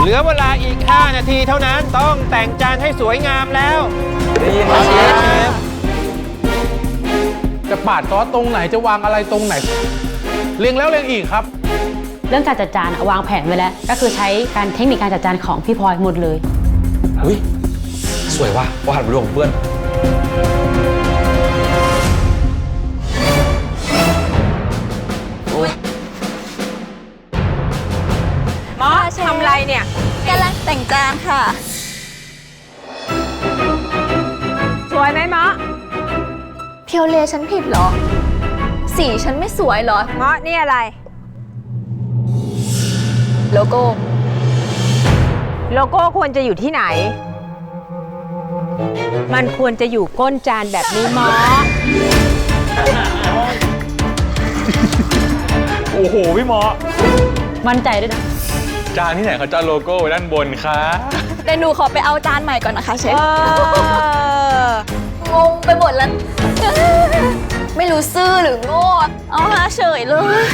เหลือเวลาอีก 5 นาทีเท่านั้นต้องแต่งจานให้สวยงามแล้วได้ยินไหมเชฟจะปาดซอสตรงไหนจะวางอะไรตรงไหน เรียงแล้วเรียงอีกครับ เรื่องการจัดจานอะวางแผนไว้แล้ว ก็คือใช้การเทคนิคการจัดจานของพี่พลอยหมดเลยอุ้ยสวยว่ะว่าหันไปดูของเพื่อน หมอทำไรเนี่ย กำลังแต่งจานค่ะ สวยไหมหมอเพียวเลฉันผิดเหรอ สีฉันไม่สวยเหรอหมอนี่อะไร โลโก้ โลโก้ควรจะอยู่ที่ไหน มันควรจะอยู่ก้นจานแบบนี้หมอโอ้โห พี่หมอ มั่นใจด้วยนะ จานที่ไหนเขาจะเอาโลโก้ไว้ด้านบนคะเดี๋ยวหนูขอไปเอาจานใหม่ก่อนนะคะเชฟเอองงไปหมดแล้ว ไม่รู้ซื่อหรือโง่เอามาเฉยเลย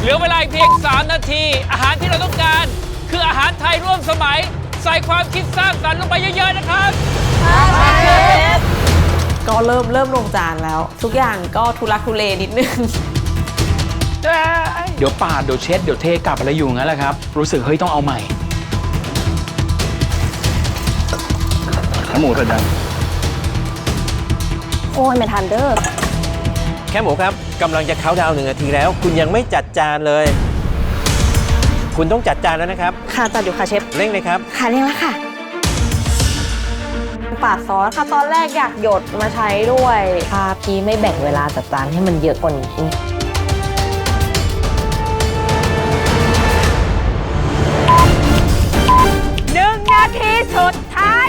เหลือเวลาอีกเพียง 3 นาที อาหารที่เราต้องการ คืออาหารไทยร่วมสมัย ใส่ความคิดสร้างสรรค์ลงไปเยอะ ๆ นะครับ ก็เริ่มเริ่มลงจานแล้ว ทุกอย่างก็ทุลักทุเลนิดนึง เดี๋ยวปาดเดี๋ยวเช็ดเดี๋ยวเทกลับอะไรอยู่งั้นแหละครับ รู้สึกเฮ้ยต้องเอาใหม่หมูเสร็จยังโอ้ยไม่ทันเด้อแค่หมูครับกำลังจะเข้าดาวน์หนึ่งนาทีแล้ว คุณยังไม่จัดจานเลย คุณต้องจัดจานแล้วนะครับ ค่ะจัดอยู่ค่ะเชฟ เร่งเลยครับ ค่ะเรียงแล้วค่ะ ปาดซอสค่ะตอนแรกอยากหยดมาใช้ด้วยถ้าพี่ไม่แบ่งเวลาจัดจานให้มันเยอะกว่านี้หนึ่งนาทีสุดท้าย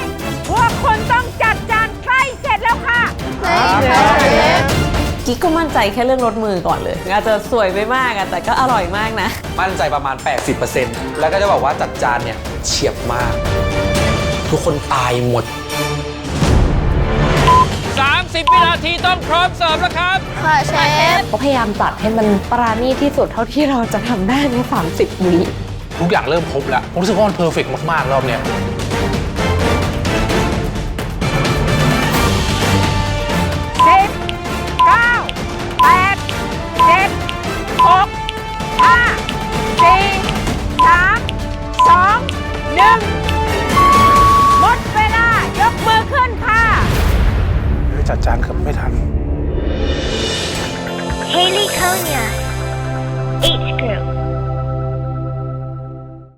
พวกคุณต้องจัดจานใกล้เสร็จแล้วค่ะ กิ๊กก็มั่นใจแค่เรื่องรสมือก่อนเลย อาจจะสวยไม่มากอะแต่ก็อร่อยมากนะ มั่นใจประมาณ 80%แล้วก็จะบอกว่าจัดจานเนี่ยเฉียบมาก ทุกคนตายหมด 30วินาทีต้องพร้อมเสิร์ฟแล้วครับ ค่ะเชฟก็พยายามจัดให้มันปราณีตที่สุดเท่าที่เราจะทำได้ใน 30 วิทุกอย่างเริ่มครบแล้วผมรู้สึกว่ามันเพอร์เฟกมากๆรอบเนี้ย จัดจานเกือบไม่ทัน Haley Konya, H group.